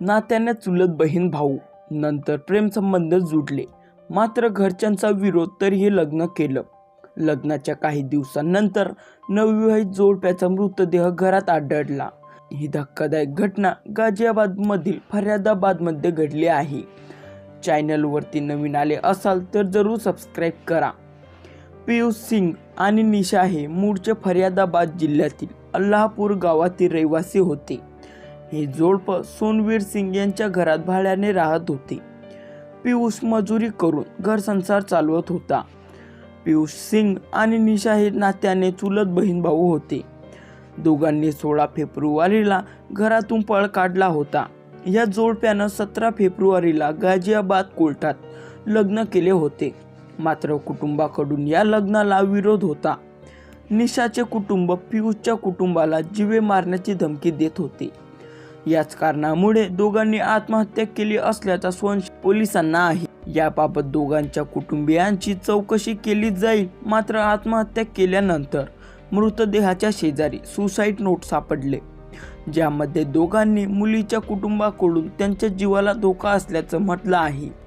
नात्याने चुलत बहीण भाऊ नंतर प्रेमसंबंध जुडले मात्र घरच्यांचा विरोध तरीही लग्न केलं. लग्नाच्या काही दिवसांनंतर नवविवाहित जोडप्याचा मृतदेह घरात आढळला. ही धक्कादायक घटना गाझियाबादमधील फर्यादाबादमध्ये घडली आहे. चॅनलवरती नवीन आले असाल तर जरूर सबस्क्राईब करा. पियुष सिंग आणि निशा हे मूळचे फर्यादाबाद जिल्ह्यातील अल्लाहपूर गावातील रहिवासी होते. हे जोडपं सोनवीर सिंग यांच्या घरात भाड्याने राहत होते. पियुष मजुरी करून घर संसार चालवत होता. पियुष सिंग आणि निशा हे नात्याने चुलत बहीण भाऊ होते. दोघांनी सोळा फेब्रुवारीला घरातून पळ काढला होता. या जोडप्यानं सतरा फेब्रुवारीला गाझियाबाद कोर्टात लग्न केले होते. मात्र कुटुंबाकडून या लग्नाला विरोध होता. निशाचे कुटुंब पियुषच्या कुटुंबाला जिवे मारण्याची धमकी देत होते. याच कारणामुळे दोघांनी आत्महत्या केली असल्याचा संशय पोलिसांना आहे. याबाबत दोघांच्या कुटुंबियांची चौकशी केली जाईल मात्र आत्महत्या केल्यानंतर मृतदेहाच्या शेजारी सुसाईड नोट सापडले. ज्यामध्ये दोघांनी मुलीच्या कुटुंबाकडून त्यांच्या जीवाला धोका असल्याचं म्हटलं आहे.